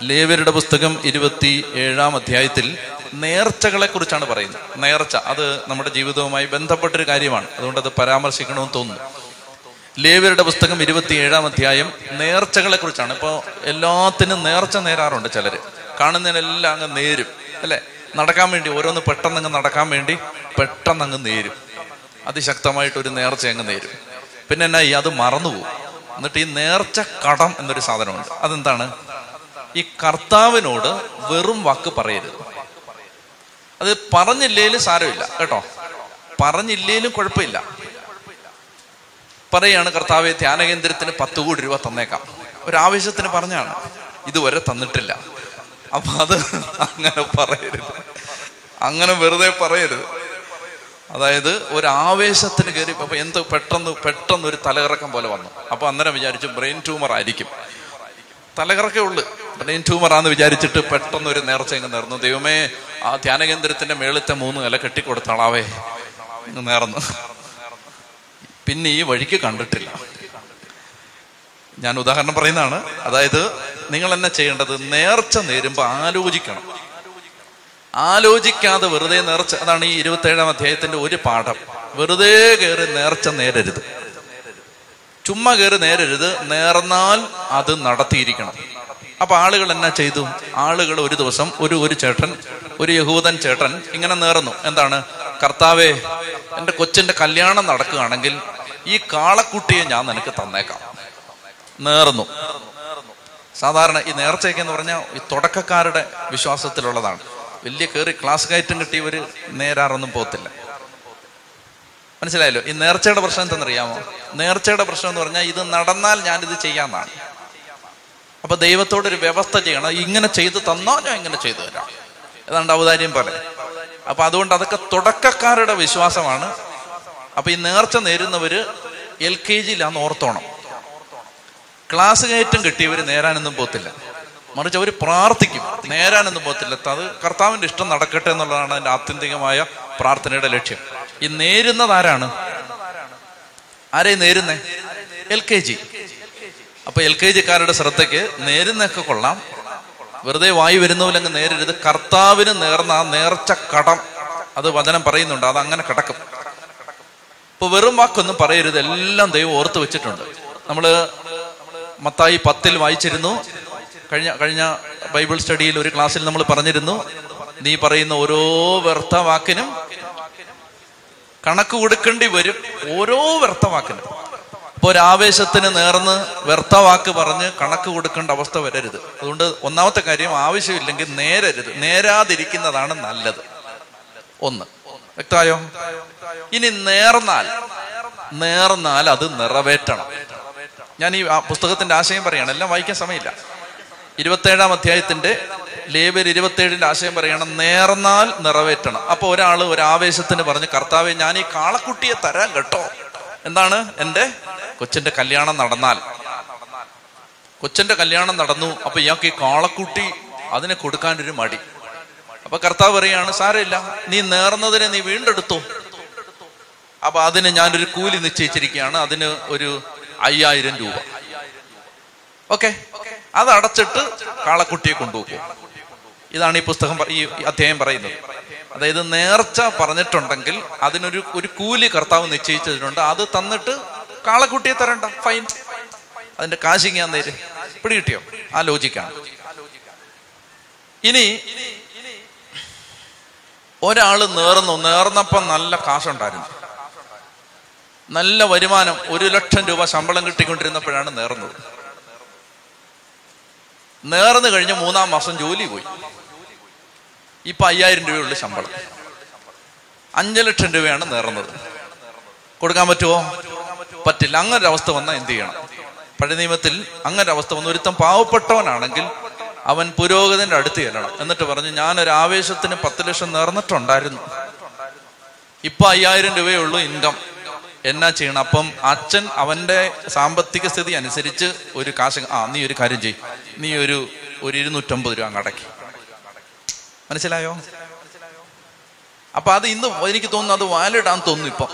ലേവരുടെ പുസ്തകം ഇരുപത്തി ഏഴാം അധ്യായത്തിൽ നേർച്ചകളെ കുറിച്ചാണ് പറയുന്നത്. നേർച്ച അത് നമ്മുടെ ജീവിതവുമായി ബന്ധപ്പെട്ടൊരു കാര്യമാണ്. അതുകൊണ്ട് അത് പരാമർശിക്കണമെന്ന് തോന്നുന്നു. ലേവരുടെ പുസ്തകം ഇരുപത്തി ഏഴാം അധ്യായം നേർച്ചകളെ കുറിച്ചാണ് ഇപ്പോൾ എല്ലാത്തിനും നേർച്ച നേരാറുണ്ട് ചിലര്. കാണുന്നതിനെല്ലാം അങ്ങ് നേരും അല്ലെ? നടക്കാൻ വേണ്ടി ഓരോന്ന് പെട്ടെന്ന് അങ്ങ് നടക്കാൻ വേണ്ടി പെട്ടെന്ന് അങ്ങ് നേരും. അതിശക്തമായിട്ട് ഒരു നേർച്ച അങ്ങ് നേരും. പിന്നെ എന്നാ ഈ അത് മറന്നുപോകും. എന്നിട്ട് ഈ നേർച്ച കടം എന്നൊരു സാധനമുണ്ട്. അതെന്താണ്? ഈ കർത്താവിനോട് വെറും വാക്ക് പറയരുത്. അത് പറഞ്ഞില്ലേലും സാരമില്ല കേട്ടോ? പറഞ്ഞില്ലേലും കുഴപ്പമില്ല. പറയാണ് കർത്താവെ ധ്യാനകേന്ദ്രത്തിന് പത്ത് കോടി രൂപ തന്നേക്കാം. ഒരാവശ്യത്തിന് പറഞ്ഞാണ് ഇതുവരെ തന്നിട്ടില്ല. അപ്പൊ അത് അങ്ങനെ പറയരുത്. അങ്ങനെ വെറുതെ പറയരുത്. അതായത് ഒരു ആവേശത്തിന് കയറി അപ്പൊ എന്ത് പെട്ടെന്ന് പെട്ടെന്ന് ഒരു തലകറക്കം പോലെ വന്നു. അപ്പൊ അന്നേരം വിചാരിച്ചു ബ്രെയിൻ ട്യൂമർ ആയിരിക്കും തലകറക്കേ ഉള്ളു. ബ്രെയിൻ ട്യൂമർ ആന്ന് വിചാരിച്ചിട്ട് പെട്ടെന്ന് ഒരു നേർച്ച ഇങ്ങ് നേർന്നു. ദൈവമേ ആ ധ്യാനകേന്ദ്രത്തിന്റെ മേളത്തെ മൂന്ന് നില കെട്ടിക്കൊടുത്താളാവേ. ഇങ്ങ് നേർന്നു. പിന്നെ ഈ വഴിക്ക് കണ്ടിട്ടില്ല. ഞാൻ ഉദാഹരണം പറയുന്നതാണ്. അതായത് നിങ്ങൾ എന്നെ ചെയ്യേണ്ടത്? നേർച്ച നേരുമ്പോ ആലോചിക്കണം. ആലോചിക്കാതെ വെറുതെ നേർച്ച അതാണ് ഈ ഇരുപത്തേഴാം അധ്യായത്തിന്റെ ഒരു പാഠം. വെറുതെ കയറി നേർച്ച നേരരുത്. ചുമ്മാ കയറി നേരരുത്. നേർന്നാൽ അത് നടത്തിയിരിക്കണം. അപ്പൊ ആളുകൾ എന്നാ ചെയ്തു? ആളുകൾ ഒരു ദിവസം ഒരു ഒരു ചേട്ടൻ ഒരു യഹൂദൻ ചേട്ടൻ ഇങ്ങനെ നേർന്നു. എന്താണ്? കർത്താവേ എന്റെ കൊച്ചിന്റെ കല്യാണം നടക്കുകയാണെങ്കിൽ ഈ കാളക്കുട്ടിയെ ഞാൻ നിനക്ക് തന്നേക്കാം. നേർന്നു. സാധാരണ ഈ നേർച്ചയൊക്കെ എന്ന് പറഞ്ഞാൽ ഈ തുടക്കക്കാരുടെ വിശ്വാസത്തിലുള്ളതാണ്. വലിയ കയറി ക്ലാസ് കയറ്റം കിട്ടിയവര് നേരാറൊന്നും പോകത്തില്ല. മനസ്സിലായല്ലോ? ഈ നേർച്ചയുടെ പ്രശ്നം എന്തെന്നറിയാമോ നേർച്ചയുടെ പ്രശ്നം എന്ന് പറഞ്ഞാൽ ഇത് നടന്നാൽ ഞാനിത് ചെയ്യാന്നാണ് അപ്പൊ ദൈവത്തോട് ഒരു വ്യവസ്ഥ ചെയ്യണം. ഇങ്ങനെ ചെയ്തു തന്നോ ഞാൻ ഇങ്ങനെ ചെയ്തു തരാം. ഏതാണ്ട് ഔദാര്യം പോലെ. അപ്പൊ അതുകൊണ്ട് അതൊക്കെ തുടക്കക്കാരുടെ വിശ്വാസമാണ്. അപ്പൊ ഈ നേർച്ച നേരുന്നവര് എൽ കെ ജിയിലാന്ന് ഓർത്തോണം. ക്ലാസ് കയറ്റം കിട്ടിയവര് നേരാനൊന്നും പോത്തില്ല. മറിച്ച് അവർ പ്രാർത്ഥിക്കും. നേരാനൊന്നും പോത്തില്ല. അത് കർത്താവിന്റെ ഇഷ്ടം നടക്കട്ടെ എന്നുള്ളതാണ് അതിന്റെ ആത്യന്തികമായ പ്രാർത്ഥനയുടെ ലക്ഷ്യം. ഈ നേരുന്നതാരാണ് ആരെ നേരുന്നേ? എൽ കെ ജി അപ്പൊ എൽ കെ ജിക്കാരുടെ ശ്രദ്ധയ്ക്ക് നേരുന്നൊക്കെ കൊള്ളാം. വെറുതെ വായി വരുന്നവരങ്ങ് നേരരുത്. കർത്താവിന് നേർന്ന ആ നേർച്ച കടം അത് വചനം പറയുന്നുണ്ട്. അത് അങ്ങനെ കിടക്കും. ഇപ്പൊ വെറും വാക്കൊന്നും പറയരുത്. എല്ലാം ദൈവം ഓർത്ത് വെച്ചിട്ടുണ്ട്. നമ്മൾ മത്തായി പത്തിൽ വായിച്ചിരുന്നു. കഴിഞ്ഞ കഴിഞ്ഞ ബൈബിൾ സ്റ്റഡിയിൽ ഒരു ക്ലാസ്സിൽ നമ്മൾ പറഞ്ഞിരുന്നു. നീ പറയുന്ന ഓരോ വ്യർത്ഥ വാക്കിനും കണക്ക് കൊടുക്കേണ്ടി വരും. ഓരോ വ്യർത്ഥ വാക്കിനും ഇപ്പൊ ഒരു ആവേശത്തിന് നേർന്ന് വ്യർത്ഥ വാക്ക് പറഞ്ഞ് കണക്ക് കൊടുക്കേണ്ട അവസ്ഥ വരരുത്. അതുകൊണ്ട് ഒന്നാമത്തെ കാര്യം ആവശ്യമില്ലെങ്കിൽ നേരരുത്. നേരാതിരിക്കുന്നതാണ് നല്ലത്. ഒന്ന്. വ്യക്തമായോ? ഇനി നേർന്നാൽ നേർന്നാൽ അത് നിറവേറ്റണം. ഞാൻ ഈ പുസ്തകത്തിന്റെ ആശയം പറയാണ്. എല്ലാം വായിക്കാൻ സമയമില്ല. ഇരുപത്തേഴാം അധ്യായത്തിന്റെ ലേബർ ഇരുപത്തേഴിന്റെ ആശയം പറയണം നേർന്നാൽ നിറവേറ്റണം. അപ്പൊ ഒരാൾ ഒരു ആവേശത്തിന് പറഞ്ഞ് കർത്താവെ ഞാൻ ഈ കാളക്കുട്ടിയെ തരാൻ കേട്ടോ. എന്താണ്? എന്റെ കൊച്ചന്റെ കല്യാണം നടന്നാൽ. കൊച്ചന്റെ കല്യാണം നടന്നു. അപ്പൊ ഇയാൾക്ക് ഈ കാളക്കുട്ടി അതിനെ കൊടുക്കാൻ ഒരു മടി. അപ്പൊ കർത്താവ് പറയാണ് സാരമില്ല. നീ നേർന്നതിനെ നീ വീണ്ടെടുത്തു. അപ്പൊ അതിന് ഞാനൊരു കൂലി നിശ്ചയിച്ചിരിക്കുകയാണ്. അതിന് ഒരു അയ്യായിരം രൂപ. ഓക്കെ. അത് അടച്ചിട്ട് കാളക്കുട്ടിയെ കൊണ്ടുപോകും. ഇതാണ് ഈ പുസ്തകം ഈ അധ്യായം പറയുന്നത്. അതായത് നേർച്ച പറഞ്ഞിട്ടുണ്ടെങ്കിൽ അതിനൊരു ഒരു കൂലി കർത്താവ് നിശ്ചയിച്ചിട്ടുണ്ട്. അത് തന്നിട്ട് കാളക്കുട്ടിയെ തരണ്ട. ഫൈൻ അതിന്റെ കാശിങ് ഞാൻ നേര് പിടികിട്ടിയോ ആ ലോജിക്കാണ്. ഇനി ഒരാൾ നേർന്നു. നേർന്നപ്പം നല്ല കാശുണ്ടായിരുന്നു. നല്ല വരുമാനം. ഒരു ലക്ഷം രൂപ ശമ്പളം കിട്ടിക്കൊണ്ടിരുന്നപ്പോഴാണ് നേർന്നത്. നേർന്നു കഴിഞ്ഞ് മൂന്നാം മാസം ജോലി പോയി. ഇപ്പൊ അയ്യായിരം രൂപയുള്ള ശമ്പളം. അഞ്ചു ലക്ഷം രൂപയാണ് നേർന്നത്. കൊടുക്കാൻ പറ്റുമോ പറ്റില്ല. അങ്ങനെ അവസ്ഥ വന്നാൽ എന്ത് ചെയ്യണം? പഴയ നിയമത്തിൽ അങ്ങനെ അവസ്ഥ വന്നു. ഒരുത്തം പാവപ്പെട്ടവനാണെങ്കിൽ അവൻ പുരോഗതിന്റെ അടുത്ത് ചെല്ലണം. എന്നിട്ട് പറഞ്ഞു ഞാനൊരു ആവേശത്തിന് പത്ത് ലക്ഷം നേർന്നിട്ടുണ്ടായിരുന്നു. ഇപ്പൊ അയ്യായിരം രൂപയേ ഉള്ളൂ ഇൻകം എന്നാ ചെയ്യണം? അപ്പം അച്ഛൻ അവന്റെ സാമ്പത്തിക സ്ഥിതി അനുസരിച്ച് ഒരു കാശ് ആ നീ ഒരു കാര്യം ചെയ് നീ ഒരു ഒരു ഇരുന്നൂറ്റമ്പത് രൂപ അങ്ങ് അടക്കി. മനസ്സിലായോ? അപ്പൊ അത് ഇന്ന് എനിക്ക് തോന്നുന്നു അത് വാലിഡാന്ന് തോന്നുന്നു ഇപ്പം.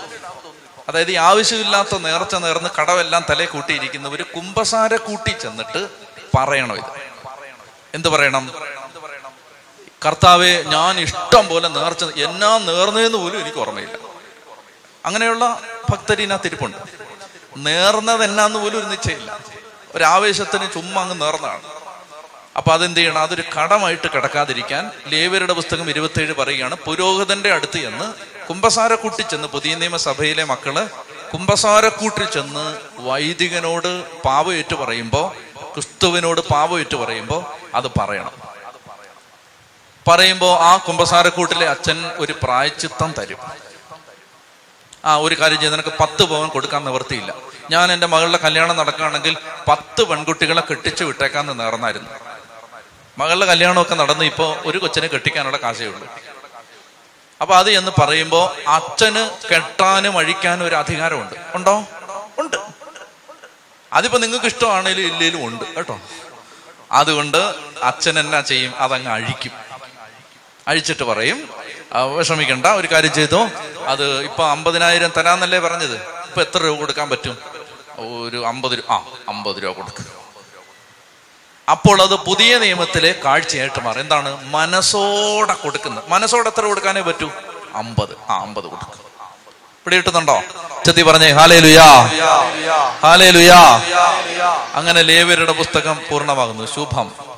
അതായത് ഈ ആവശ്യമില്ലാത്ത നേർച്ച നേർന്ന് കടവെല്ലാം തലേ കൂട്ടിയിരിക്കുന്നവര് കുംഭസാര കൂട്ടി ചെന്നിട്ട് പറയണം ഇത്? എന്ത് പറയണം? കർത്താവെ ഞാൻ ഇഷ്ടം പോലെ നേർച്ച എന്നാ നേർന്നതെന്ന് പോലും എനിക്ക് ഓർമ്മയില്ല. അങ്ങനെയുള്ള ഭക്തരിനകത്ത് ഇരിപ്പുണ്ട് നേർന്നത് എന്നാന്ന് പോലും ഒരു നിശ്ചയമില്ല. ഒരാവേശത്തിന് ചുമ്മാ അങ്ങ് നേർന്നതാണ്. അപ്പൊ അതെന്ത് ചെയ്യണം? അതൊരു കടമായിട്ട് കിടക്കാതിരിക്കാൻ ലേവരുടെ പുസ്തകം ഇരുപത്തേഴ് പറയുകയാണ്. പുരോഹിതന്റെ അടുത്ത് ചെന്ന് കുംഭസാരക്കൂട്ടിൽ ചെന്ന് പുതിയ നിയമസഭയിലെ മക്കൾ കുംഭസാരക്കൂട്ടിൽ ചെന്ന് വൈദികനോട് പാവയേറ്റു പറയുമ്പോൾ ക്രിസ്തുവിനോട് പാവയേറ്റു പറയുമ്പോൾ അത് പറയണം. പറയുമ്പോൾ ആ കുംഭസാരക്കൂട്ടിലെ അച്ഛൻ ഒരു പ്രായച്ചിത്തം തരും. ആ ഒരു കാര്യം ചെയ്ത് നിനക്ക് പത്ത് പവൻ കൊടുക്കാൻ നിവർത്തിയില്ല ഞാൻ എന്റെ മകളുടെ കല്യാണം നടക്കുകയാണെങ്കിൽ പത്ത് പെൺകുട്ടികളെ കെട്ടിച്ചു വിട്ടേക്കാന്ന് നേർന്നായിരുന്നു. മകളുടെ കല്യാണമൊക്കെ നടന്ന് ഇപ്പോൾ ഒരു കൊച്ചിനെ കെട്ടിക്കാനുള്ള കാശേ ഉള്ളൂ അപ്പൊ അത് എന്ന് പറയുമ്പോ അച്ഛന് കെട്ടാനും അഴിക്കാനും ഒരു അധികാരമുണ്ട്. ഉണ്ടോ? ഉണ്ട്. അതിപ്പോ നിങ്ങൾക്ക് ഇഷ്ടമാണേലും ഇല്ലേലും ഉണ്ട് കേട്ടോ. അതുകൊണ്ട് അച്ഛൻ എന്നാ ചെയ്യും? അതങ്ങ് അഴിക്കും. അഴിച്ചിട്ട് പറയും. "ആ, വിഷമിക്കണ്ട ഒരു കാര്യം ചെയ്തു. അത് ഇപ്പൊ അമ്പതിനായിരം തരാന്നല്ലേ പറഞ്ഞത്? ഇപ്പൊ എത്ര രൂപ കൊടുക്കാൻ പറ്റും? ഒരു അമ്പത് രൂപ ആ അമ്പത് രൂപ കൊടുക്കും. അപ്പോൾ അത് പുതിയ നിയമത്തിലെ കാഴ്ചയായിട്ട് മാറും. എന്താണ്? മനസ്സോടെ കൊടുക്കുന്നത്. മനസ്സോടെ എത്ര കൊടുക്കാനേ പറ്റൂ? അമ്പത്. ആ അമ്പത് കൊടുക്കും. ഇവിടെ കിട്ടുന്നുണ്ടോ? ചെത്തി പറഞ്ഞേ ഹാലേ ലുയാ ഹാലേ ലുയാ അങ്ങനെ ലേവരുടെ പുസ്തകം പൂർണമാകുന്നു. ശുഭം.